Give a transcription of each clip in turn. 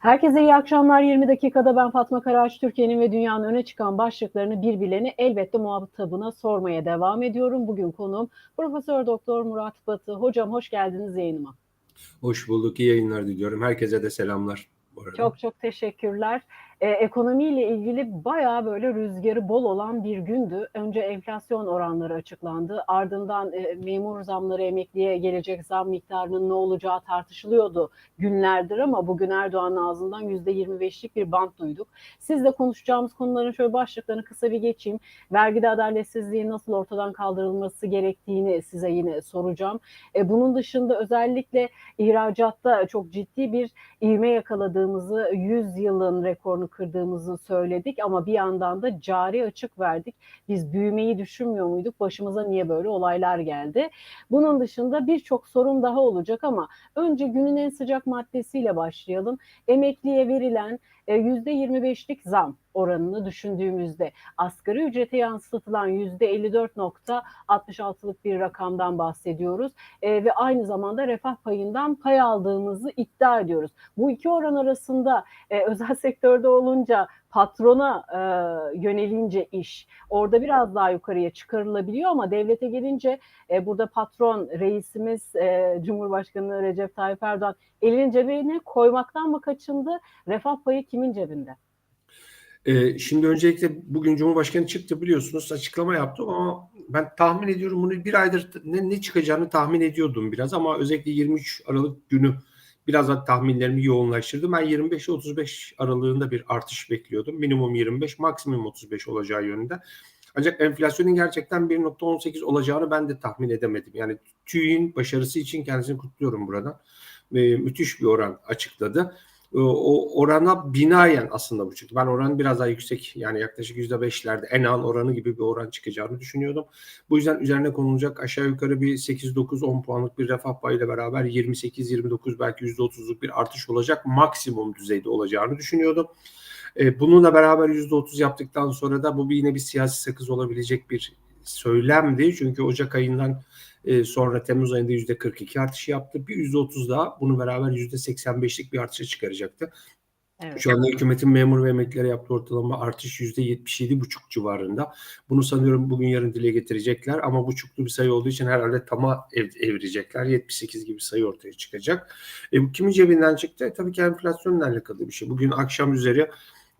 Herkese iyi akşamlar. 20 dakikada ben Fatma Karaç, Türkiye'nin ve dünyanın öne çıkan başlıklarını birbirlerine elbette muhatabına sormaya devam ediyorum. Bugün konuğum Profesör Doktor Murat Batı. Hocam hoş geldiniz yayınıma. Hoş bulduk. İyi yayınlar diliyorum. Herkese de selamlar. Bu arada. Çok çok teşekkürler e, ekonomiyle ilgili bayağı böyle rüzgarı bol olan bir gündü. Önce enflasyon oranları açıklandı. Ardından e, memur zamları emekliye gelecek zam miktarının ne olacağı tartışılıyordu günlerdir ama bugün Erdoğan'ın ağzından %25'lik bir bant duyduk. Sizle konuşacağımız konuların şöyle başlıklarını kısa bir geçeyim. Vergide adaletsizliğin nasıl ortadan kaldırılması gerektiğini size yine soracağım. E, bunun dışında özellikle ihracatta çok ciddi bir ivme yakaladığımızı 100 yılın rekorunu kırdığımızı söyledik ama bir yandan da cari açık verdik. Biz büyümeyi düşünmüyor muyduk? Başımıza niye böyle olaylar geldi? Bunun dışında birçok sorun daha olacak ama önce günün en sıcak maddesiyle başlayalım. Emekliye verilen %25'lik e, zam oranını düşündüğümüzde asgari ücrete yansıtılan %54.66'lık bir rakamdan bahsediyoruz e, ve aynı zamanda refah payından pay aldığımızı iddia ediyoruz. Bu iki oran arasında e, özel sektörde olunca patrona e, yönelince iş orada biraz daha yukarıya çıkarılabiliyor ama devlete gelince e, burada patron reisimiz e, Cumhurbaşkanı Recep Tayyip Erdoğan elini cebine koymaktan mı kaçındı? Refah payı kimin cebinde? Ee, şimdi öncelikle bugün Cumhurbaşkanı çıktı biliyorsunuz açıklama yaptı ama ben tahmin ediyorum bunu bir aydır ne, ne çıkacağını tahmin ediyordum biraz ama özellikle 23 Aralık günü biraz da tahminlerimi yoğunlaştırdım. Ben 25-35 aralığında bir artış bekliyordum. Minimum 25, maksimum 35 olacağı yönünde. Ancak enflasyonun gerçekten 1.18 olacağını ben de tahmin edemedim. Yani TÜİ'nin başarısı için kendisini kutluyorum buradan. Ee, müthiş bir oran açıkladı. Ee, o orana binaen aslında bu çıktı. Ben oranın biraz daha yüksek yani yaklaşık yüzde beşlerde en an oranı gibi bir oran çıkacağını düşünüyordum. Bu yüzden üzerine konulacak aşağı yukarı bir 8-9-10 puanlık bir refah payıyla beraber 28-29 belki yüzde 30'luk bir artış olacak maksimum düzeyde olacağını düşünüyordum. Ee, bununla beraber yüzde 30 yaptıktan sonra da bu yine bir siyasi sakız olabilecek bir söylemdi. Çünkü Ocak ayından e, sonra Temmuz ayında yüzde 42 artış yaptı. Bir yüzde 30 daha bunu beraber yüzde 85'lik bir artışa çıkaracaktı. Evet. Şu anda hükümetin memur ve emeklilere yaptığı ortalama artış yüzde 77,5 civarında. Bunu sanıyorum bugün yarın dile getirecekler ama buçuklu bir sayı olduğu için herhalde tama ev, evirecekler. 78 gibi sayı ortaya çıkacak. E, bu kimin cebinden çıktı? E, tabii ki enflasyonla alakalı bir şey. Bugün akşam üzeri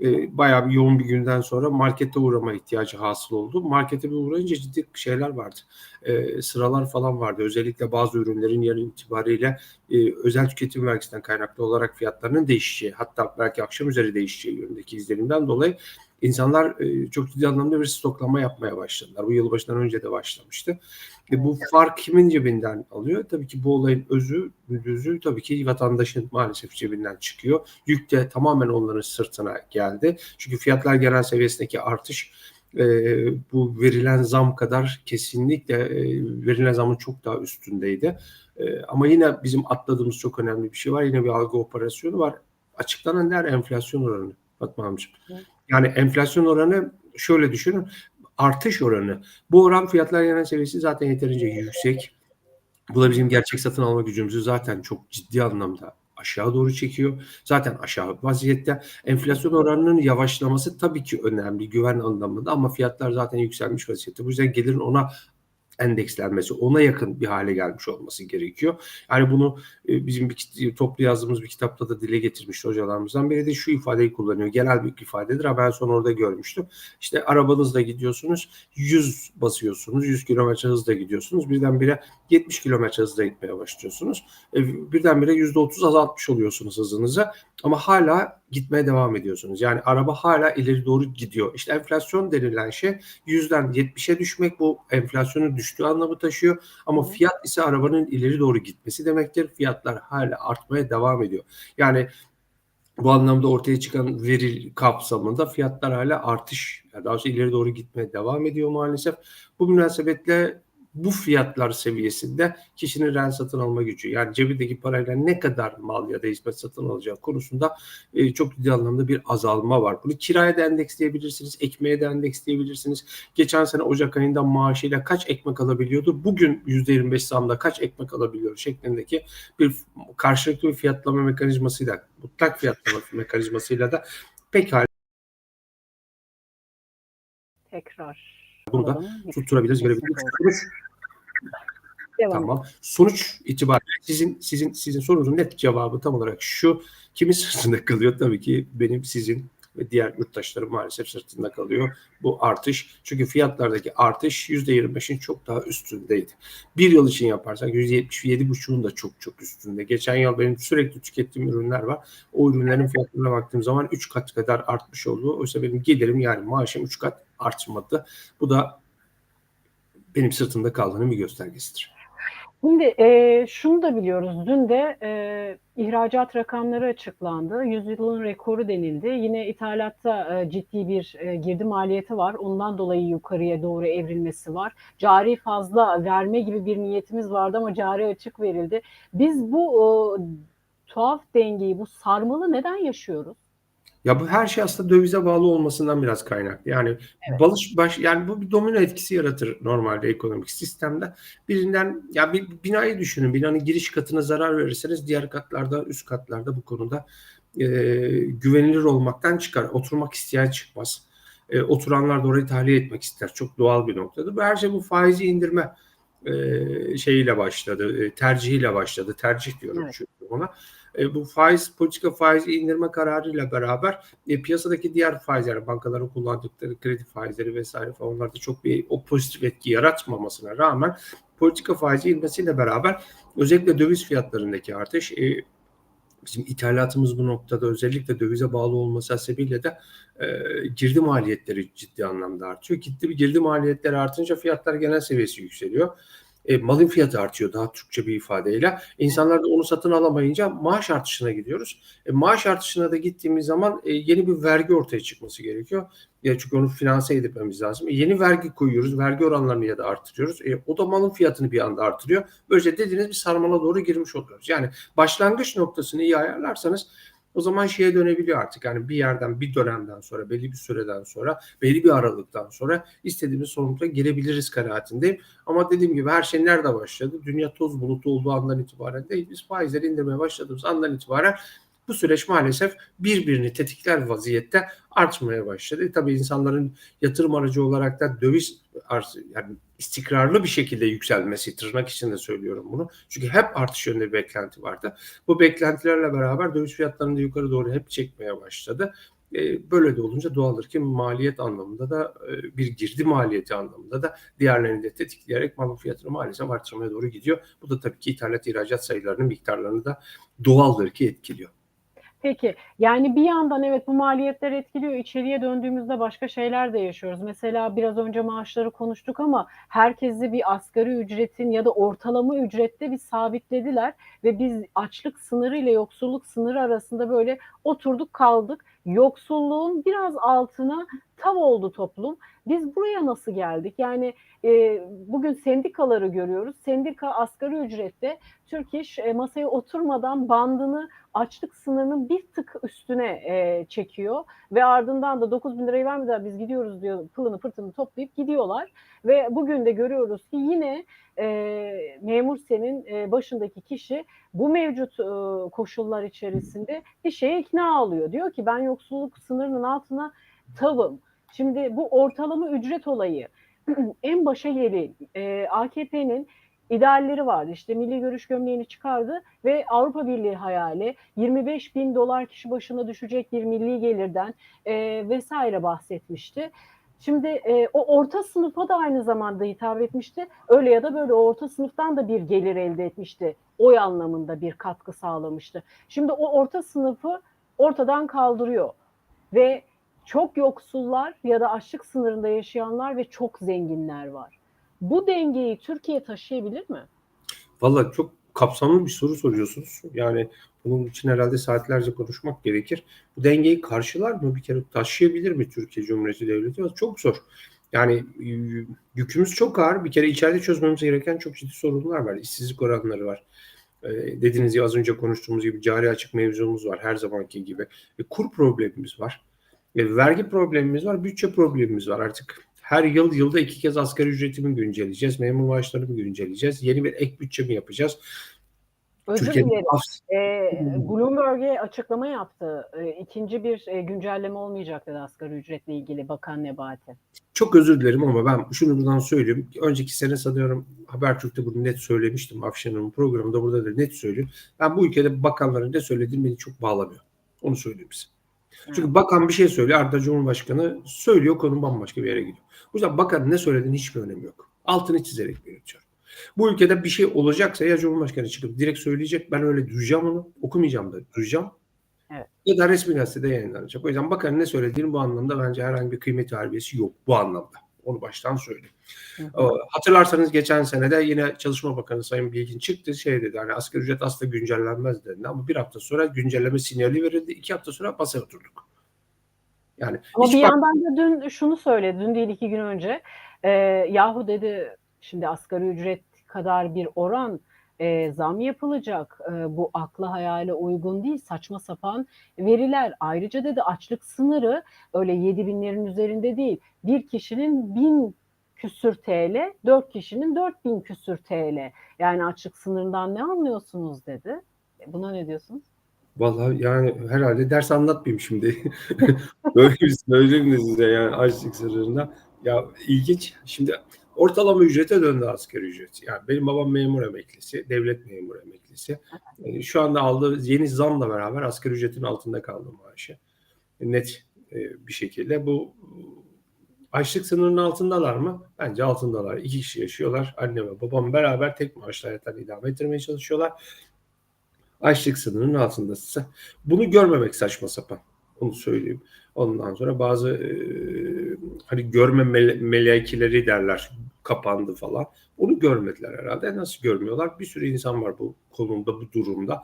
e, bayağı bir yoğun bir günden sonra markete uğrama ihtiyacı hasıl oldu. Markete bir uğrayınca ciddi şeyler vardı. E, sıralar falan vardı. Özellikle bazı ürünlerin yarın itibariyle e, özel tüketim vergisinden kaynaklı olarak fiyatlarının değişeceği hatta belki akşam üzeri değişeceği yönündeki izlenimden dolayı insanlar e, çok ciddi anlamda bir stoklama yapmaya başladılar. Bu yılbaşından önce de başlamıştı. E, bu fark kimin cebinden alıyor? Tabii ki bu olayın özü, düzü tabii ki vatandaşın maalesef cebinden çıkıyor. Yük de tamamen onların sırtına geldi. Çünkü fiyatlar genel seviyesindeki artış e, bu verilen zam kadar kesinlikle e, verilen zamın çok daha üstündeydi. E, ama yine bizim atladığımız çok önemli bir şey var. Yine bir algı operasyonu var. Açıklanan değer enflasyon oranı Fatma amcım. Yani enflasyon oranı şöyle düşünün artış oranı. Bu oran fiyatlar genel seviyesi zaten yeterince yüksek. Bu da bizim gerçek satın alma gücümüzü zaten çok ciddi anlamda aşağı doğru çekiyor. Zaten aşağı vaziyette. Enflasyon oranının yavaşlaması tabii ki önemli güven anlamında ama fiyatlar zaten yükselmiş vaziyette. Bu yüzden gelirin ona endekslenmesi ona yakın bir hale gelmiş olması gerekiyor. Yani bunu e, bizim bir toplu yazdığımız bir kitapta da dile getirmişti hocalarımızdan biri de şu ifadeyi kullanıyor. Genel bir ifadedir ama ben sonra orada görmüştüm. İşte arabanızla gidiyorsunuz 100 basıyorsunuz 100 kilometre hızla gidiyorsunuz birdenbire 70 kilometre hızla gitmeye başlıyorsunuz. E, birdenbire %30 azaltmış oluyorsunuz hızınızı ama hala gitmeye devam ediyorsunuz. Yani araba hala ileri doğru gidiyor. İşte enflasyon denilen şey yüzden 70'e düşmek bu enflasyonun düştüğü anlamı taşıyor. Ama fiyat ise arabanın ileri doğru gitmesi demektir. Fiyatlar hala artmaya devam ediyor. Yani bu anlamda ortaya çıkan veri kapsamında fiyatlar hala artış, yani daha sonra ileri doğru gitmeye devam ediyor maalesef. Bu münasebetle bu fiyatlar seviyesinde kişinin reel satın alma gücü yani cebindeki parayla ne kadar mal ya da hizmet satın alacağı konusunda e, çok ciddi anlamda bir azalma var. Bunu kiraya da endeksleyebilirsiniz, ekmeğe de endeksleyebilirsiniz. Geçen sene Ocak ayında maaşıyla kaç ekmek alabiliyordu? Bugün %25 zamda kaç ekmek alabiliyor şeklindeki bir karşılıklı bir fiyatlama mekanizmasıyla, mutlak fiyatlama mekanizmasıyla da pekala Tekrar. Bunu da alalım. tutturabiliriz, görebiliriz. Sonuç, Devam tamam. Sonuç itibariyle sizin sizin sizin sorunuzun net cevabı tam olarak şu. Kimin sırtında kalıyor? Tabii ki benim, sizin ve diğer yurttaşların maalesef sırtında kalıyor bu artış. Çünkü fiyatlardaki artış %25'in çok daha üstündeydi. Bir yıl için yaparsak %77,5'un da çok çok üstünde. Geçen yıl benim sürekli tükettiğim ürünler var. O ürünlerin fiyatlarına baktığım zaman 3 kat kadar artmış oldu. Oysa benim gelirim yani maaşım 3 kat artmadı. Bu da benim sırtımda kaldığının bir göstergesidir. Şimdi e, şunu da biliyoruz. Dün de e, ihracat rakamları açıklandı. Yüzyılın rekoru denildi. Yine ithalatta e, ciddi bir e, girdi maliyeti var. Ondan dolayı yukarıya doğru evrilmesi var. Cari fazla verme gibi bir niyetimiz vardı ama cari açık verildi. Biz bu e, tuhaf dengeyi, bu sarmalı neden yaşıyoruz? Ya bu her şey aslında dövize bağlı olmasından biraz kaynaklı. Yani Evet. balış baş yani bu bir domino etkisi yaratır normalde ekonomik sistemde. Birinden ya bir binayı düşünün. Binanın giriş katına zarar verirseniz diğer katlarda, üst katlarda bu konuda e, güvenilir olmaktan çıkar. Oturmak isteyen çıkmaz. E, oturanlar da orayı tahliye etmek ister. Çok doğal bir noktadır. Bu her şey bu faizi indirme e, şeyiyle başladı. E, tercihiyle başladı. Tercih diyorum Evet. çünkü ona. E, bu faiz politika faizi indirme kararıyla beraber e, piyasadaki diğer faizler, bankaların kullandıkları kredi faizleri vesaire falan onlarda çok bir o pozitif etki yaratmamasına rağmen politika faizi inmesiyle beraber özellikle döviz fiyatlarındaki artış e, bizim ithalatımız bu noktada özellikle dövize bağlı olması sebebiyle de e, girdi maliyetleri ciddi anlamda artıyor. Gitti bir girdi maliyetleri artınca fiyatlar genel seviyesi yükseliyor. E, malın fiyatı artıyor daha Türkçe bir ifadeyle. İnsanlar da onu satın alamayınca maaş artışına gidiyoruz. E, maaş artışına da gittiğimiz zaman e, yeni bir vergi ortaya çıkması gerekiyor. Ya çünkü onu finanse edilmemiz lazım. E, yeni vergi koyuyoruz. Vergi oranlarını ya da artırıyoruz. E, o da malın fiyatını bir anda artırıyor. Böylece dediğiniz bir sarmala doğru girmiş oluyoruz. Yani başlangıç noktasını iyi ayarlarsanız o zaman şeye dönebiliyor artık. Yani bir yerden, bir dönemden sonra, belli bir süreden sonra, belli bir aralıktan sonra istediğimiz sonuca girebiliriz kanaatindeyim. Ama dediğim gibi her şey nerede başladı? Dünya toz bulutu olduğu andan itibaren değil. Biz faizleri indirmeye başladığımız andan itibaren bu süreç maalesef birbirini tetikler vaziyette artmaya başladı. E, tabii insanların yatırım aracı olarak da döviz yani istikrarlı bir şekilde yükselmesi tırnak içinde söylüyorum bunu. Çünkü hep artış yönünde bir beklenti vardı. Bu beklentilerle beraber döviz fiyatlarını da yukarı doğru hep çekmeye başladı. E, böyle de olunca doğaldır ki maliyet anlamında da e, bir girdi maliyeti anlamında da diğerlerini de tetikleyerek malın fiyatını maalesef artırmaya doğru gidiyor. Bu da tabii ki ithalat ihracat sayılarının miktarlarını da doğaldır ki etkiliyor. Peki yani bir yandan evet bu maliyetler etkiliyor. İçeriye döndüğümüzde başka şeyler de yaşıyoruz. Mesela biraz önce maaşları konuştuk ama herkesi bir asgari ücretin ya da ortalama ücrette bir sabitlediler ve biz açlık sınırı ile yoksulluk sınırı arasında böyle oturduk kaldık. Yoksulluğun biraz altına tav oldu toplum. Biz buraya nasıl geldik? Yani e, bugün sendikaları görüyoruz. Sendika asgari ücrette Türk İş e, masaya oturmadan bandını açlık sınırının bir tık üstüne e, çekiyor ve ardından da 9 bin lirayı vermeden biz gidiyoruz diyor pılını pırtını toplayıp gidiyorlar ve bugün de görüyoruz ki yine e, memur senin e, başındaki kişi bu mevcut e, koşullar içerisinde bir şeye ikna oluyor. Diyor ki ben yoksulluk sınırının altına tavım. Şimdi bu ortalama ücret olayı en başa gelin e, AKP'nin idealleri vardı. İşte milli görüş gömleğini çıkardı ve Avrupa Birliği hayali 25 bin dolar kişi başına düşecek bir milli gelirden e, vesaire bahsetmişti. Şimdi e, o orta sınıfa da aynı zamanda hitap etmişti. Öyle ya da böyle o orta sınıftan da bir gelir elde etmişti. Oy anlamında bir katkı sağlamıştı. Şimdi o orta sınıfı ortadan kaldırıyor ve çok yoksullar ya da açlık sınırında yaşayanlar ve çok zenginler var. Bu dengeyi Türkiye taşıyabilir mi? Valla çok kapsamlı bir soru soruyorsunuz. Yani bunun için herhalde saatlerce konuşmak gerekir. Bu dengeyi karşılar mı? Bir kere taşıyabilir mi Türkiye Cumhuriyeti Devleti? Çok zor. Yani yükümüz çok ağır. Bir kere içeride çözmemiz gereken çok ciddi sorunlar var. İşsizlik oranları var. E, dediğiniz gibi az önce konuştuğumuz gibi cari açık mevzumuz var her zamanki gibi. E, kur problemimiz var. E, vergi problemimiz var. Bütçe problemimiz var. Artık her yıl yılda iki kez asgari ücretimi güncelleyeceğiz. Memur maaşlarımı güncelleyeceğiz. Yeni bir ek bütçe mi yapacağız? Özür Türkiye'nin dilerim. Ee, Bloomberg'e açıklama yaptı. Ee, ikinci bir e, güncelleme olmayacak dedi asgari ücretle ilgili Bakan Nebati. Çok özür dilerim ama ben şunu buradan söyleyeyim. Önceki sene sanıyorum Habertürk'te bunu net söylemiştim. Afşan'ın programında burada da net söylüyorum. Ben bu ülkede bakanların ne söylediğini beni çok bağlamıyor. Onu söyleyeyim size. Çünkü bakan bir şey söylüyor. Arda Cumhurbaşkanı söylüyor konu bambaşka bir yere gidiyor. O yüzden bakanın ne söylediğini hiçbir önemi yok. Altını çizerek belirtiyorum. Bu ülkede bir şey olacaksa ya Cumhurbaşkanı çıkıp direkt söyleyecek ben öyle duyacağım onu okumayacağım da duyacağım. Evet. Ya da resmi gazetede yayınlanacak. O yüzden bakanın ne söylediğini bu anlamda bence herhangi bir kıymet harbiyesi yok bu anlamda. Onu baştan söyleyeyim. Hı hı. Hatırlarsanız geçen sene de yine Çalışma Bakanı Sayın Bilgin çıktı şey dedi hani asgari ücret asla güncellenmez dedi ama bir hafta sonra güncelleme sinyali verildi. iki hafta sonra masaya oturduk. Yani ama bir bak- yandan da dün şunu söyledi dün değil iki gün önce e, yahu dedi şimdi asgari ücret kadar bir oran e, zam yapılacak. E, bu akla hayale uygun değil. Saçma sapan veriler. Ayrıca dedi açlık sınırı öyle 7 binlerin üzerinde değil. Bir kişinin bin küsür TL, dört kişinin dört bin küsür TL. Yani açlık sınırından ne anlıyorsunuz dedi. E, buna ne diyorsunuz? Vallahi yani herhalde ders anlatmayayım şimdi. Böyle bir söyleyeyim size yani açlık sınırında. Ya ilginç. Şimdi ortalama ücrete döndü asgari ücret. Yani benim babam memur emeklisi, devlet memur emeklisi. Yani şu anda aldığı yeni zamla beraber asgari ücretin altında kaldı maaşı. Net e, bir şekilde bu açlık sınırının altındalar mı? Bence altındalar. İki kişi yaşıyorlar. Anne ve babam beraber tek maaşla hayatlarını idame ettirmeye çalışıyorlar. Açlık sınırının altındasın. Bunu görmemek saçma sapan. Onu söyleyeyim. Ondan sonra bazı e, hani görme mele melekeleri derler kapandı falan. Onu görmediler herhalde. Nasıl görmüyorlar? Bir sürü insan var bu konumda, bu durumda.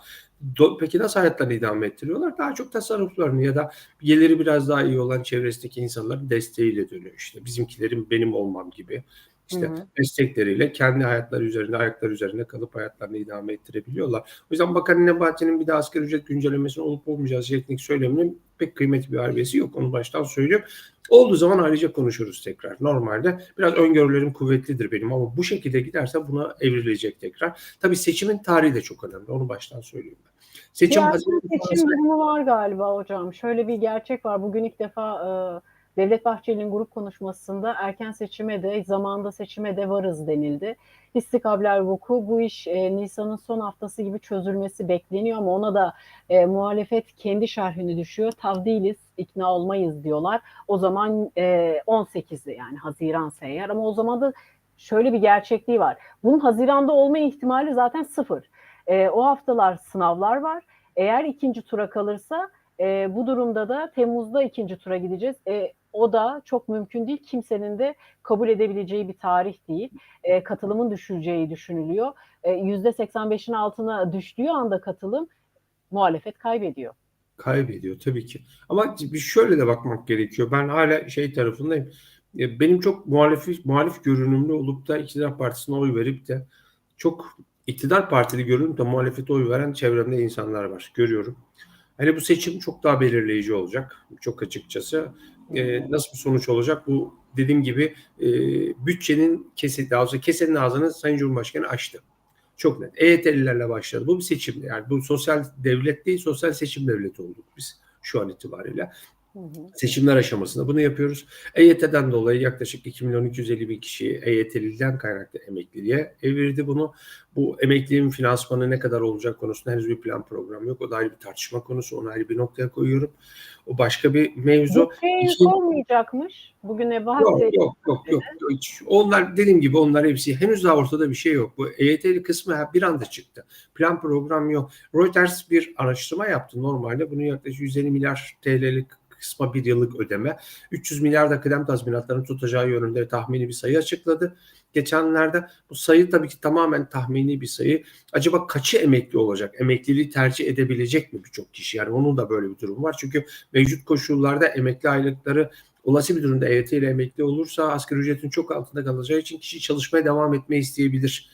Do Peki nasıl hayatlarını idame ettiriyorlar? Daha çok tasarruflarını ya da geliri biraz daha iyi olan çevresindeki insanların desteğiyle dönüyor işte. Bizimkilerin benim olmam gibi işte Hı-hı. destekleriyle kendi hayatları üzerinde, ayakları üzerinde kalıp hayatlarını idame ettirebiliyorlar. O yüzden Bakan Nebati'nin bir de asgari ücret güncellemesinin olup olmayacağı şeklindeki söyleminin pek kıymetli bir harbiyesi yok. Onu baştan söylüyorum. Olduğu zaman ayrıca konuşuruz tekrar. Normalde biraz öngörülerim kuvvetlidir benim ama bu şekilde giderse buna evrilecek tekrar. Tabii seçimin tarihi de çok önemli. Onu baştan söyleyeyim ben. Seçim, seçim durumu var galiba hocam. Şöyle bir gerçek var. Bugün ilk defa e, Devlet Bahçeli'nin grup konuşmasında erken seçime de zamanda seçime de varız denildi. İstikabler vuku bu iş e, Nisan'ın son haftası gibi çözülmesi bekleniyor ama ona da e, muhalefet kendi şerhini düşüyor. Tav değiliz, ikna olmayız diyorlar. O zaman e, 18'de yani Haziran eğer ama o zaman da şöyle bir gerçekliği var. Bunun Haziran'da olma ihtimali zaten sıfır. E, o haftalar sınavlar var. Eğer ikinci tura kalırsa e, bu durumda da Temmuz'da ikinci tura gideceğiz. E, o da çok mümkün değil. Kimsenin de kabul edebileceği bir tarih değil. E, katılımın düşüleceği düşünülüyor. E, %85'in altına düştüğü anda katılım muhalefet kaybediyor. Kaybediyor tabii ki. Ama şöyle de bakmak gerekiyor. Ben hala şey tarafındayım. E, benim çok muhalif, muhalif görünümlü olup da iktidar partisine oy verip de çok iktidar partili görünüp de muhalefete oy veren çevremde insanlar var. Görüyorum. Hani bu seçim çok daha belirleyici olacak. Çok açıkçası. Ee, nasıl bir sonuç olacak? Bu dediğim gibi e, bütçenin kesin, daha kesenin ağzını Sayın Cumhurbaşkanı açtı. Çok net. EYT'lilerle başladı. Bu bir seçim. Yani bu sosyal devlet değil, sosyal seçim devleti olduk biz şu an itibariyle. Seçimler aşamasında bunu yapıyoruz. EYT'den dolayı yaklaşık 2 milyon 250 bin kişiyi EYT'liden kaynaklı emekliliğe evirdi bunu. Bu emekliliğin finansmanı ne kadar olacak konusunda henüz bir plan program yok. O da ayrı bir tartışma konusu. Onu ayrı bir noktaya koyuyorum. O başka bir mevzu. Bu şey İki... olmayacakmış. Bugüne bahsettik. Yok yok yok. yok, yok. Hiç. Onlar dediğim gibi onlar hepsi henüz daha ortada bir şey yok. Bu EYT'li kısmı bir anda çıktı. Plan program yok. Reuters bir araştırma yaptı normalde. Bunun yaklaşık 150 milyar TL'lik kısma bir yıllık ödeme. 300 milyar da kıdem tazminatlarını tutacağı yönünde tahmini bir sayı açıkladı. Geçenlerde bu sayı tabii ki tamamen tahmini bir sayı. Acaba kaçı emekli olacak? Emekliliği tercih edebilecek mi birçok kişi? Yani onun da böyle bir durum var. Çünkü mevcut koşullarda emekli aylıkları olası bir durumda EYT ile emekli olursa asgari ücretin çok altında kalacağı için kişi çalışmaya devam etmeyi isteyebilir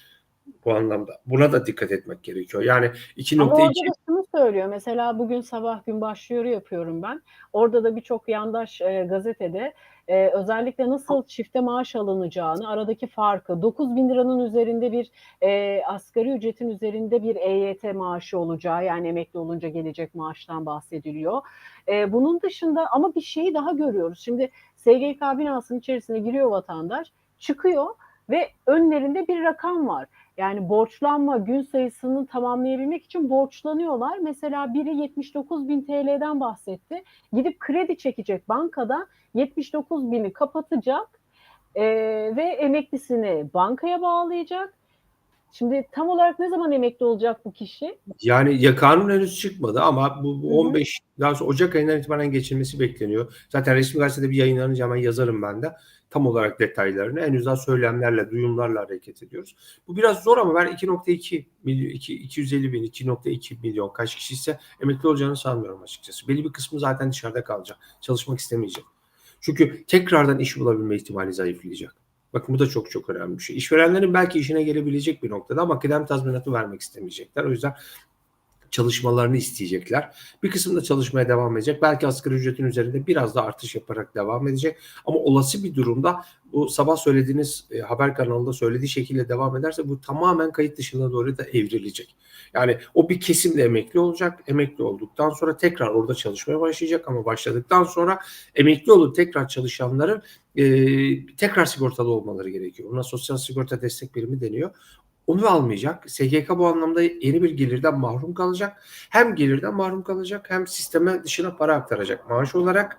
bu anlamda. Buna da dikkat etmek gerekiyor. Yani Ama 2.2 orada da şunu söylüyor. Mesela bugün sabah gün başlıyor yapıyorum ben. Orada da birçok yandaş e, gazetede e, özellikle nasıl çifte maaş alınacağını, aradaki farkı, 9 bin liranın üzerinde bir e, asgari ücretin üzerinde bir EYT maaşı olacağı, yani emekli olunca gelecek maaştan bahsediliyor. E, bunun dışında ama bir şeyi daha görüyoruz. Şimdi SGK binasının içerisine giriyor vatandaş, çıkıyor ve önlerinde bir rakam var. Yani borçlanma gün sayısını tamamlayabilmek için borçlanıyorlar. Mesela biri 79 bin TL'den bahsetti. Gidip kredi çekecek bankada 79 bini kapatacak e, ve emeklisini bankaya bağlayacak. Şimdi tam olarak ne zaman emekli olacak bu kişi? Yani ya kanun henüz çıkmadı ama bu, bu Hı hı. 15 daha sonra Ocak ayından itibaren geçilmesi bekleniyor. Zaten resmi gazetede bir yayınlanınca hemen yazarım ben de tam olarak detaylarını. Henüz daha söylemlerle, duyumlarla hareket ediyoruz. Bu biraz zor ama ben 2.2 milyon, 2, 250 bin, 2.2 milyon kaç kişi ise emekli olacağını sanmıyorum açıkçası. Belli bir kısmı zaten dışarıda kalacak. Çalışmak istemeyecek. Çünkü tekrardan iş bulabilme ihtimali zayıflayacak. Bakın bu da çok çok önemli bir şey. İşverenlerin belki işine gelebilecek bir noktada ama kıdem tazminatı vermek istemeyecekler. O yüzden çalışmalarını isteyecekler. Bir kısım da çalışmaya devam edecek. Belki asgari ücretin üzerinde biraz da artış yaparak devam edecek. Ama olası bir durumda bu sabah söylediğiniz e, haber kanalında söylediği şekilde devam ederse bu tamamen kayıt dışına doğru da evrilecek. Yani o bir kesimde emekli olacak. Emekli olduktan sonra tekrar orada çalışmaya başlayacak ama başladıktan sonra emekli olup tekrar çalışanların e, tekrar sigortalı olmaları gerekiyor. Buna sosyal sigorta destek birimi deniyor. Onu almayacak. SGK bu anlamda yeni bir gelirden mahrum kalacak. Hem gelirden mahrum kalacak hem sisteme dışına para aktaracak maaş olarak.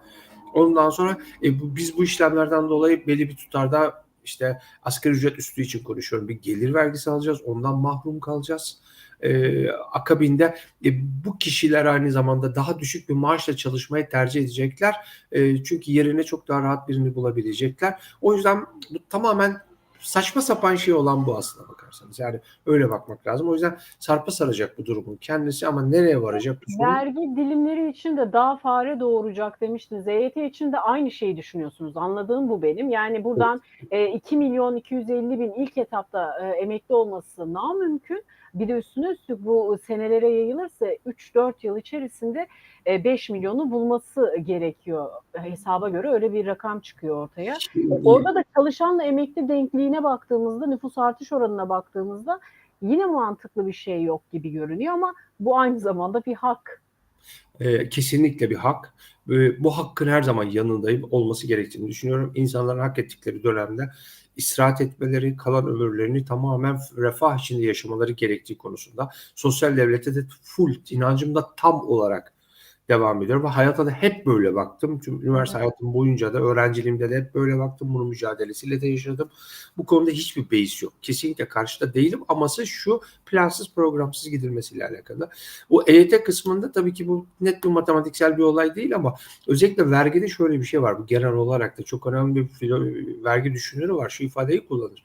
Ondan sonra e, bu, biz bu işlemlerden dolayı belli bir tutarda işte asgari ücret üstü için konuşuyorum. Bir gelir vergisi alacağız. Ondan mahrum kalacağız. Ee, akabinde e, bu kişiler aynı zamanda daha düşük bir maaşla çalışmayı tercih edecekler. E, çünkü yerine çok daha rahat birini bulabilecekler. O yüzden bu tamamen saçma sapan şey olan bu aslına bakarsanız. Yani öyle bakmak lazım. O yüzden sarpa saracak bu durumun kendisi ama nereye varacak bu sorun? Vergi dilimleri için de daha fare doğuracak demiştiniz. EYT için de aynı şeyi düşünüyorsunuz. Anladığım bu benim. Yani buradan e, 2 milyon 250 bin ilk etapta e, emekli olması namümkün. Bir de üstüne üstlük bu senelere yayılırsa 3-4 yıl içerisinde e, 5 milyonu bulması gerekiyor. Hesaba göre öyle bir rakam çıkıyor ortaya. Orada da çalışanla emekli denkliğine baktığımızda, nüfus artış oranına baktığımızda yine mantıklı bir şey yok gibi görünüyor ama bu aynı zamanda bir hak. E, kesinlikle bir hak. E, bu hakkın her zaman yanındayım olması gerektiğini düşünüyorum. İnsanların hak ettikleri dönemde istirahat etmeleri, kalan ömürlerini tamamen refah içinde yaşamaları gerektiği konusunda sosyal devlete de full inancım da tam olarak devam ediyorum ve hayata da hep böyle baktım. Tüm üniversite hayatım boyunca da öğrenciliğimde de hep böyle baktım. Bunun mücadelesiyle de yaşadım. Bu konuda hiçbir beis yok. Kesinlikle karşıda değilim. Aması şu plansız programsız gidilmesiyle alakalı. Bu EYT kısmında tabii ki bu net bir matematiksel bir olay değil ama özellikle vergide şöyle bir şey var. Bu genel olarak da çok önemli bir vergi düşünürü var. Şu ifadeyi kullanır.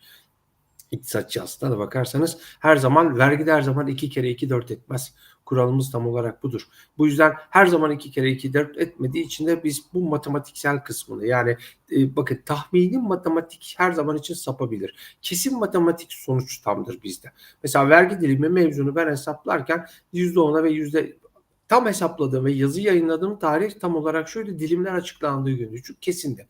İktisatçı aslında da bakarsanız her zaman vergide her zaman iki kere iki dört etmez. Kuralımız tam olarak budur. Bu yüzden her zaman iki kere iki dört etmediği için de biz bu matematiksel kısmını yani e, bakın tahmini matematik her zaman için sapabilir. Kesin matematik sonuç tamdır bizde. Mesela vergi dilimi mevzunu ben hesaplarken %10'a ve yüzde tam hesapladığım ve yazı yayınladığım tarih tam olarak şöyle dilimler açıklandığı gündü. Çünkü kesindi.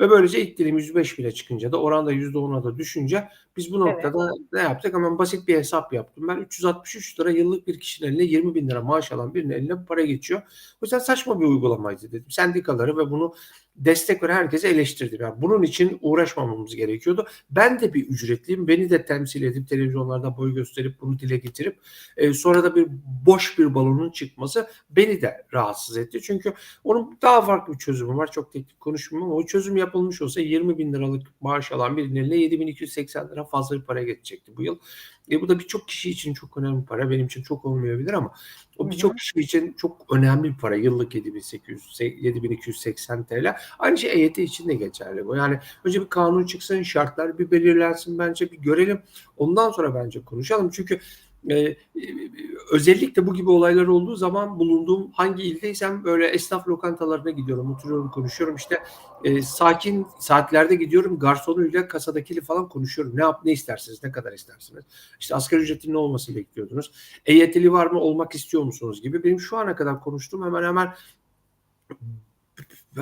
Ve böylece ilk dilim 105 bine çıkınca da oranda %10'a da düşünce biz bu noktada evet. ne yaptık? Hemen basit bir hesap yaptım. Ben 363 lira yıllık bir kişinin eline 20 bin lira maaş alan birinin eline para geçiyor. O yüzden saçma bir uygulamaydı dedim. Sendikaları ve bunu destek veren herkese eleştirdim. Yani bunun için uğraşmamamız gerekiyordu. Ben de bir ücretliyim. Beni de temsil edip televizyonlarda boy gösterip bunu dile getirip e, sonra da bir boş bir balonun çıkması beni de rahatsız etti. Çünkü onun daha farklı bir çözümü var. Çok teknik konuşmuyorum ama o çözüm yapılmış olsa 20 bin liralık maaş alan birinin eline 7280 lira fazla bir para geçecekti bu yıl. E, bu da birçok kişi için çok önemli bir para. Benim için çok olmayabilir ama o birçok kişi için çok önemli bir para. Yıllık 7800, 7280 TL. Aynı şey EYT için de geçerli bu. Yani önce bir kanun çıksın, şartlar bir belirlensin bence bir görelim. Ondan sonra bence konuşalım. Çünkü e, özellikle bu gibi olaylar olduğu zaman bulunduğum hangi ildeysem böyle esnaf lokantalarına gidiyorum, oturuyorum, konuşuyorum. İşte e, sakin saatlerde gidiyorum, garsonuyla, kasadakili falan konuşuyorum. Ne yap, ne istersiniz, ne kadar istersiniz? İşte asgari ücretin ne olması bekliyordunuz? EYT'li var mı, olmak istiyor musunuz gibi. Benim şu ana kadar konuştuğum hemen hemen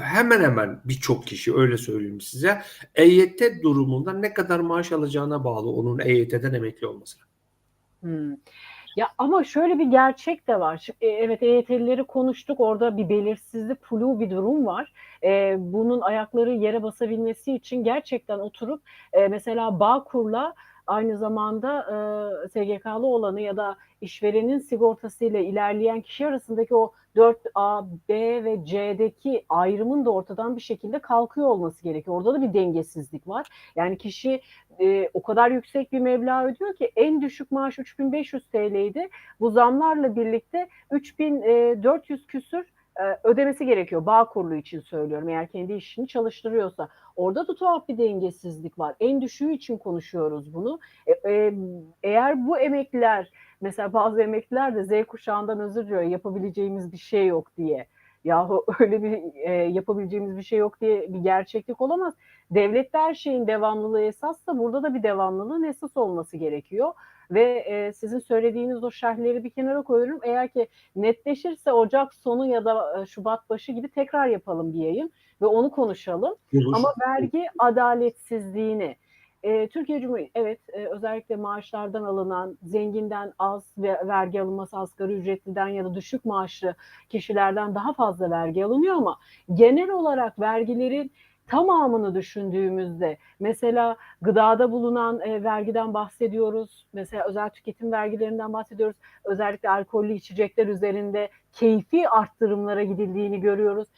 hemen hemen birçok kişi öyle söyleyeyim size EYT durumunda ne kadar maaş alacağına bağlı onun EYT'den emekli olmasına. Hmm. Ya ama şöyle bir gerçek de var. Şimdi, e, evet EYT'lileri konuştuk. Orada bir belirsizlik, flu bir durum var. E, bunun ayakları yere basabilmesi için gerçekten oturup e, mesela Bağkur'la aynı zamanda e, SGK'lı olanı ya da işverenin sigortasıyla ilerleyen kişi arasındaki o 4A, B ve C'deki ayrımın da ortadan bir şekilde kalkıyor olması gerekiyor. Orada da bir dengesizlik var. Yani kişi e, o kadar yüksek bir meblağ ödüyor ki en düşük maaş 3500 TL'ydi. Bu zamlarla birlikte 3400 küsür ödemesi gerekiyor. Bağ kurulu için söylüyorum eğer kendi işini çalıştırıyorsa. Orada da tuhaf bir dengesizlik var. En düşüğü için konuşuyoruz bunu. E, e, eğer bu emekliler mesela bazı emekliler de Z kuşağından özür diliyor yapabileceğimiz bir şey yok diye. Yahu öyle bir e, yapabileceğimiz bir şey yok diye bir gerçeklik olamaz. Devlette her şeyin devamlılığı esassa burada da bir devamlılığın esas olması gerekiyor. Ve e, sizin söylediğiniz o şerhleri bir kenara koyuyorum. Eğer ki netleşirse Ocak sonu ya da e, Şubat başı gibi tekrar yapalım bir yayın ve onu konuşalım. Olur. Ama vergi adaletsizliğini e, Türkiye Cumhuriyeti evet e, özellikle maaşlardan alınan zenginden az ve vergi alınması asgari ücretliden ya da düşük maaşlı kişilerden daha fazla vergi alınıyor ama genel olarak vergilerin tamamını düşündüğümüzde mesela gıdada bulunan e, vergiden bahsediyoruz. Mesela özel tüketim vergilerinden bahsediyoruz. Özellikle alkollü içecekler üzerinde keyfi arttırımlara gidildiğini görüyoruz.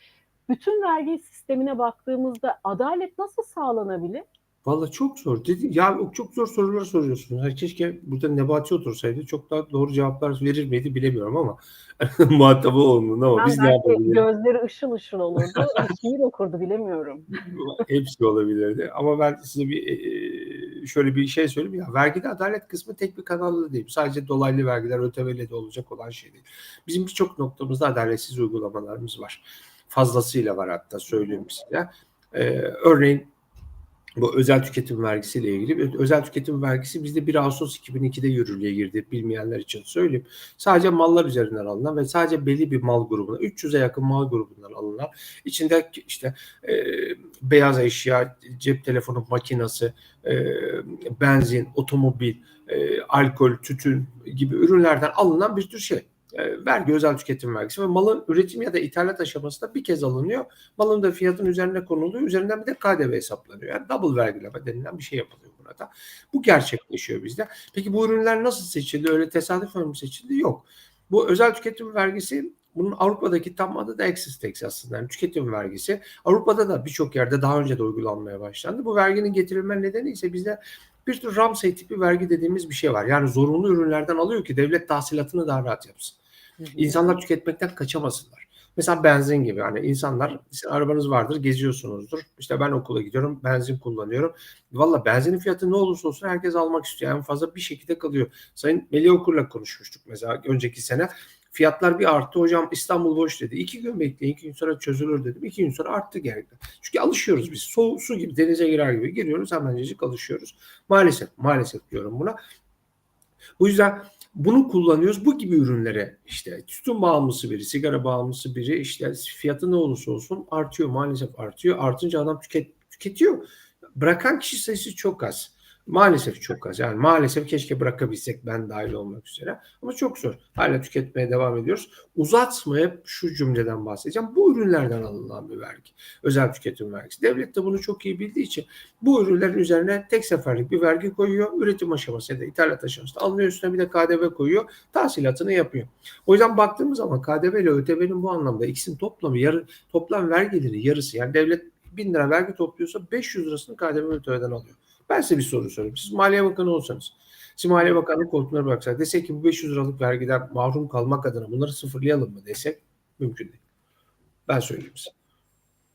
Bütün vergi sistemine baktığımızda adalet nasıl sağlanabilir? Valla çok zor. Dedi, ya çok zor sorular soruyorsunuz. Yani keşke burada Nebati otursaydı çok daha doğru cevaplar verir miydi bilemiyorum ama muhatabı onun ama Ben biz ne yapabiliriz? gözleri ışıl ışıl olurdu. Şiir okurdu bilemiyorum. Hepsi olabilirdi. Ama ben size bir e, şöyle bir şey söyleyeyim ya. Vergide adalet kısmı tek bir kanalda değil. Sadece dolaylı vergiler ötemeyle de olacak olan şey değil. Bizim birçok noktamızda adaletsiz uygulamalarımız var. Fazlasıyla var hatta söyleyeyim size. Ee, örneğin bu özel tüketim vergisiyle ilgili. Özel tüketim vergisi bizde 1 Ağustos 2002'de yürürlüğe girdi. Bilmeyenler için söyleyeyim. Sadece mallar üzerinden alınan ve sadece belli bir mal grubuna, 300'e yakın mal grubundan alınan, içinde işte e, beyaz eşya, cep telefonu makinası, e, benzin, otomobil, e, alkol, tütün gibi ürünlerden alınan bir tür şey vergi özel tüketim vergisi ve malın üretim ya da ithalat aşamasında bir kez alınıyor. Malın da fiyatın üzerine konuluyor. Üzerinden bir de KDV hesaplanıyor. Yani double vergileme denilen bir şey yapılıyor burada. Bu gerçekleşiyor bizde. Peki bu ürünler nasıl seçildi? Öyle tesadüfen mi seçildi? Yok. Bu özel tüketim vergisi bunun Avrupa'daki tam adı da excess tax aslında. Yani tüketim vergisi. Avrupa'da da birçok yerde daha önce de uygulanmaya başlandı. Bu verginin getirilme nedeni ise bizde bir tür Ramsey tipi vergi dediğimiz bir şey var. Yani zorunlu ürünlerden alıyor ki devlet tahsilatını daha rahat yapsın. İnsanlar tüketmekten kaçamasınlar. Mesela benzin gibi hani insanlar arabanız vardır geziyorsunuzdur. İşte ben okula gidiyorum benzin kullanıyorum. Valla benzinin fiyatı ne olursa olsun herkes almak istiyor. En fazla bir şekilde kalıyor. Sayın Melih Okur'la konuşmuştuk mesela önceki sene. Fiyatlar bir arttı hocam İstanbul boş dedi. İki gün bekleyin iki gün sonra çözülür dedim. İki gün sonra arttı gerçekten. Çünkü alışıyoruz biz. Su, su gibi denize girer gibi giriyoruz hemencecik alışıyoruz. Maalesef maalesef diyorum buna. Bu yüzden bunu kullanıyoruz. Bu gibi ürünlere işte tütün bağımlısı biri, sigara bağımlısı biri işte fiyatı ne olursa olsun artıyor maalesef artıyor. Artınca adam tüket, tüketiyor. Bırakan kişi sayısı çok az. Maalesef çok az. Yani maalesef keşke bırakabilsek ben dahil olmak üzere. Ama çok zor. Hala tüketmeye devam ediyoruz. Uzatmayıp şu cümleden bahsedeceğim. Bu ürünlerden alınan bir vergi. Özel tüketim vergisi. Devlet de bunu çok iyi bildiği için bu ürünlerin üzerine tek seferlik bir vergi koyuyor. Üretim aşaması ya da ithalat aşamasında alınıyor üstüne bir de KDV koyuyor. Tahsilatını yapıyor. O yüzden baktığımız zaman KDV ile ÖTV'nin bu anlamda ikisinin toplamı yarı, toplam vergileri yarısı. Yani devlet 1000 lira vergi topluyorsa 500 lirasını KDV ÖTV'den alıyor. Ben size bir soru sorayım. Siz Maliye Bakanı olsanız, siz Maliye Bakanlığı koltuğuna bıraksak, desek ki bu 500 liralık vergiden mahrum kalmak adına bunları sıfırlayalım mı desek mümkün değil. Ben söyleyeyim size.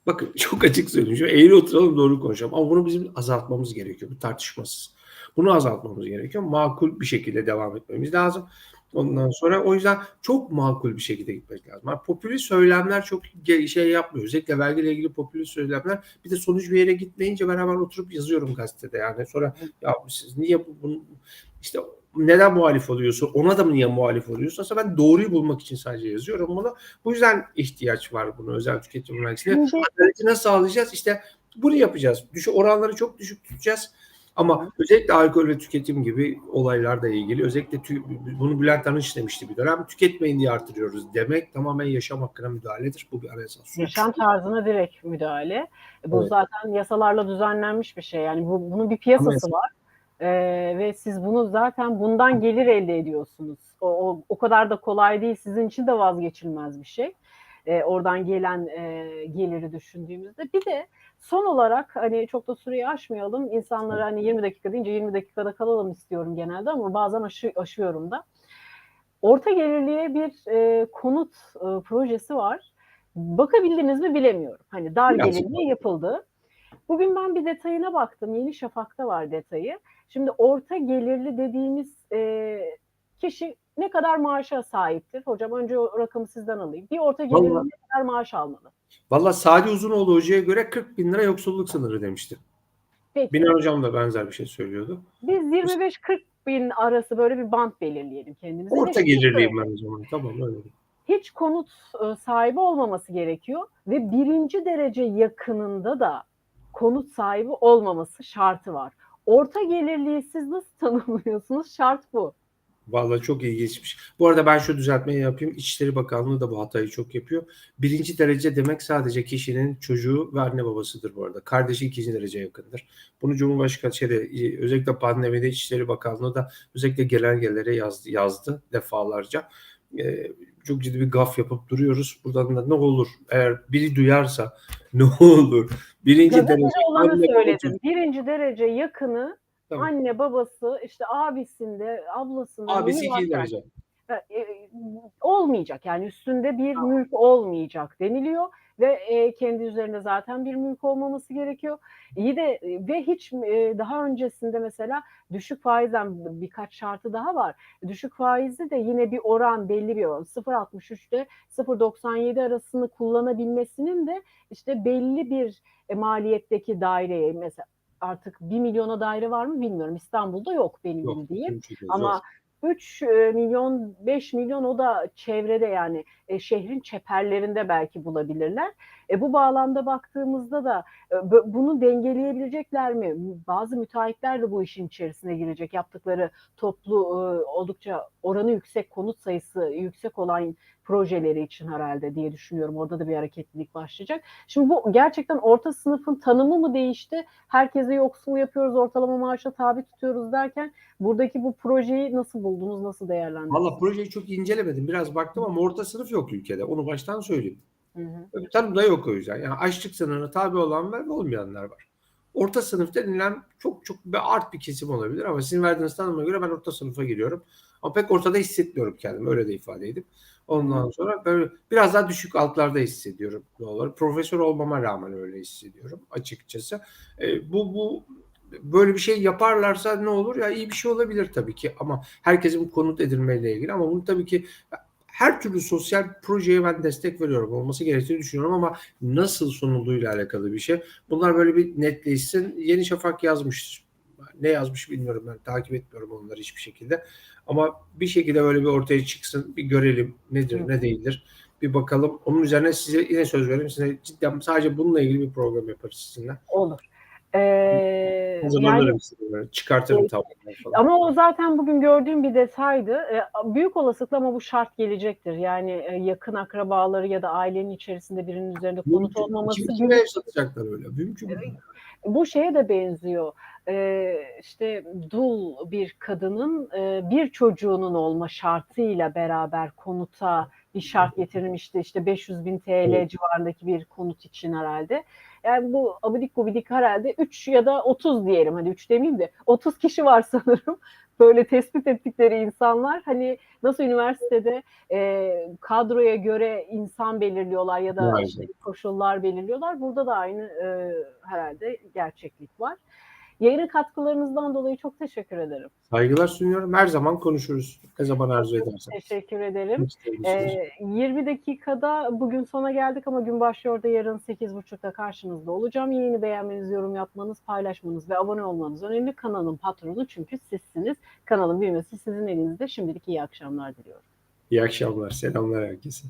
Bakın çok açık söyleyeyim. Eğri oturalım doğru konuşalım. Ama bunu bizim azaltmamız gerekiyor. Bu tartışmasız. Bunu azaltmamız gerekiyor. Makul bir şekilde devam etmemiz lazım. Ondan sonra o yüzden çok makul bir şekilde gitmek lazım. Yani popülist söylemler çok şey yapmıyor. Özellikle vergiyle ilgili popülist söylemler. Bir de sonuç bir yere gitmeyince ben hemen oturup yazıyorum gazetede. Yani sonra ya siz niye bu, bunu işte neden muhalif oluyorsun? Ona da mı niye muhalif oluyorsun? Aslında ben doğruyu bulmak için sadece yazıyorum bunu. Bu yüzden ihtiyaç var buna özel tüketim vergisine. Adaleti nasıl sağlayacağız? İşte bunu yapacağız. Düşük oranları çok düşük tutacağız. Ama özellikle alkol ve tüketim gibi olaylarla ilgili özellikle tü- bunu Bülent Arınç demişti bir dönem. Tüketmeyin diye artırıyoruz demek tamamen yaşam hakkına müdahaledir. Bu bir anayasal suç. yaşam tarzına direkt müdahale. Bu Evet. zaten yasalarla düzenlenmiş bir şey. Yani bu, bunun bir piyasası Anayasa. var. Ee, ve siz bunu zaten bundan gelir elde ediyorsunuz. O, o, o kadar da kolay değil. Sizin için de vazgeçilmez bir şey. Ee, oradan gelen e, geliri düşündüğümüzde. Bir de son olarak hani çok da süreyi aşmayalım. İnsanlara hani 20 dakika deyince 20 dakikada kalalım istiyorum genelde ama bazen aşı, aşıyorum da. Orta gelirliye bir e, konut e, projesi var. Bakabildiniz mi bilemiyorum. Hani dar Biraz gelirliye yapıldı. Bugün ben bir detayına baktım. Yeni Şafak'ta var detayı. Şimdi orta gelirli dediğimiz e, kişi ne kadar maaşa sahiptir? Hocam önce o rakamı sizden alayım. Bir orta gelirli ne kadar maaş almalı? Valla Sadi Uzunoğlu hocaya göre 40 bin lira yoksulluk sınırı demişti. Peki. Biner hocam da benzer bir şey söylüyordu. Biz 25-40 bin arası böyle bir bant belirleyelim kendimize. Orta gelirliyim ben o zaman. Tamam öyle. hiç konut e, sahibi olmaması gerekiyor ve birinci derece yakınında da konut sahibi olmaması şartı var. Orta gelirliği siz nasıl tanımlıyorsunuz? Şart bu. Vallahi çok ilginçmiş. Bu arada ben şu düzeltmeyi yapayım. İçişleri Bakanlığı da bu hatayı çok yapıyor. Birinci derece demek sadece kişinin çocuğu ve anne babasıdır bu arada. Kardeşi ikinci derece yakındır. Bunu Cumhurbaşkanı şeyde, özellikle pandemide İçişleri Bakanlığı da özellikle genelgelere yazdı, yazdı defalarca. Ee, çok ciddi bir gaf yapıp duruyoruz. Buradan da ne olur eğer biri duyarsa ne olur. Birinci derece olanı söyledim. Birinci derece yakını Tamam. anne babası işte abisinde ablasında Abisi derece. e, olmayacak yani üstünde bir mülk olmayacak deniliyor ve e, kendi üzerinde zaten bir mülk olmaması gerekiyor. İyi de e, ve hiç e, daha öncesinde mesela düşük faizden birkaç şartı daha var. Düşük faizi de yine bir oran belli bir oran 0.63 ile 0.97 arasını kullanabilmesinin de işte belli bir e, maliyetteki daireye mesela artık 1 milyona daire var mı bilmiyorum. İstanbul'da yok benim Yok, bildiğim. Ama zor. 3 e, milyon 5 milyon o da çevrede yani e, şehrin çeperlerinde belki bulabilirler. E, bu bağlamda baktığımızda da e, bunu dengeleyebilecekler mi? Bazı müteahhitler de bu işin içerisine girecek. Yaptıkları toplu e, oldukça oranı yüksek konut sayısı yüksek olan projeleri için herhalde diye düşünüyorum. Orada da bir hareketlilik başlayacak. Şimdi bu gerçekten orta sınıfın tanımı mı değişti? Herkese yoksul yapıyoruz, ortalama maaşa tabi tutuyoruz derken buradaki bu projeyi nasıl buldunuz, nasıl değerlendirdiniz? Valla projeyi çok incelemedim. Biraz baktım ama orta sınıf yok ülkede. Onu baştan söyleyeyim. Hı hı. Tanım da yok o yüzden. Yani açlık sınırına tabi olan var ve olmayanlar var. Orta sınıf denilen çok çok bir art bir kesim olabilir ama sizin verdiğiniz tanıma göre ben orta sınıfa giriyorum. Ama pek ortada hissetmiyorum kendimi. Öyle de ifade edip. Ondan sonra böyle biraz daha düşük altlarda hissediyorum doğal olarak. Profesör olmama rağmen öyle hissediyorum açıkçası. E, bu bu böyle bir şey yaparlarsa ne olur? Ya iyi bir şey olabilir tabii ki ama herkesin konut edilmeyle ilgili ama bunu tabii ki her türlü sosyal projeye ben destek veriyorum. Olması gerektiğini düşünüyorum ama nasıl sunulduğuyla alakalı bir şey. Bunlar böyle bir netleşsin. Yeni Şafak yazmış. Ne yazmış bilmiyorum ben. Takip etmiyorum onları hiçbir şekilde. Ama bir şekilde böyle bir ortaya çıksın. Bir görelim nedir ne değildir. Bir bakalım. Onun üzerine size yine söz veririm. Size cidden sadece bununla ilgili bir program yaparız sizinle. Olur. Ee, Hazırlanırım yani, size böyle. Çıkartırım tabloları falan. ama o zaten bugün gördüğüm bir detaydı. Büyük olasılıkla ama bu şart gelecektir. Yani e, yakın akrabaları ya da ailenin içerisinde birinin üzerinde konut Mümkün. olmaması Kim- büyük Kime ev satacaklar öyle? Mümkün mü? bu şeye de benziyor. Ee, işte dul bir kadının e, bir çocuğunun olma şartıyla beraber konuta bir şart getirilmişti. İşte 500 bin TL Evet. civarındaki bir konut için herhalde. Yani bu abidik gubidik herhalde 3 ya da 30 diyelim. Hadi 3 demeyeyim de 30 kişi var sanırım. Böyle tespit ettikleri insanlar hani nasıl üniversitede e, kadroya göre insan belirliyorlar ya da işte koşullar belirliyorlar. Burada da aynı e, herhalde gerçeklik var. Yayına katkılarınızdan dolayı çok teşekkür ederim. Saygılar sunuyorum. Her zaman konuşuruz. Ne zaman arzu edersen. Teşekkür ederim. Ee, 20 dakikada bugün sona geldik ama gün başlıyor da yarın 8.30'da karşınızda olacağım. Yayını beğenmeniz, yorum yapmanız, paylaşmanız ve abone olmanız önemli. Kanalın patronu çünkü sizsiniz. Kanalın büyümesi sizin elinizde. Şimdilik iyi akşamlar diliyorum. İyi akşamlar. Selamlar herkese.